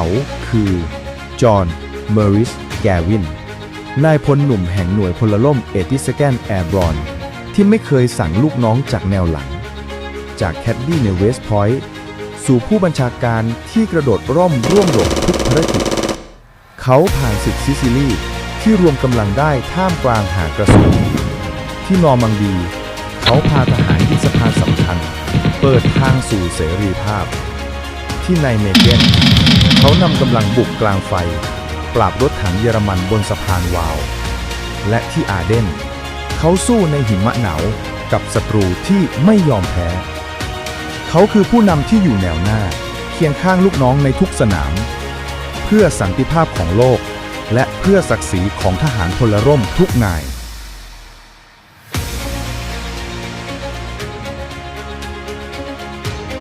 เขาคือ จอห์น เมอริส แกวิน นายพลหนุ่มแห่งหน่วยพลร่มเอติสแกนแอร์บรอน ที่ไม่เคยสั่งลูกน้องจากแนวหลัง จากแคดดี้ในเวสต์พอยต์สู่ผู้บัญชาการที่กระโดดร่อมร่วมรบทุกภารกิจ เขาผ่านศึกซิซิลีที่รวมกำลังได้ท่ามกลางหากระสุนที่นอร์มังดี เขาพาทหารที่สะพาสำคัญ เปิดทางสู่เสรีภาพ ที่ในเมเกนเขานำกำลังบุกกลางไฟ ปราบรถถังเยอรมันบนสะพานวาลและที่อาเดน เขาสู้ในหิมะหนาวกับศัตรูที่ไม่ยอมแพ้ เขาคือผู้นำที่อยู่แนวหน้า เคียงข้างลูกน้องในทุกสนาม เพื่อสันติภาพของโลก และเพื่อศักดิ์ศรีของทหารพลร่มทุกนาย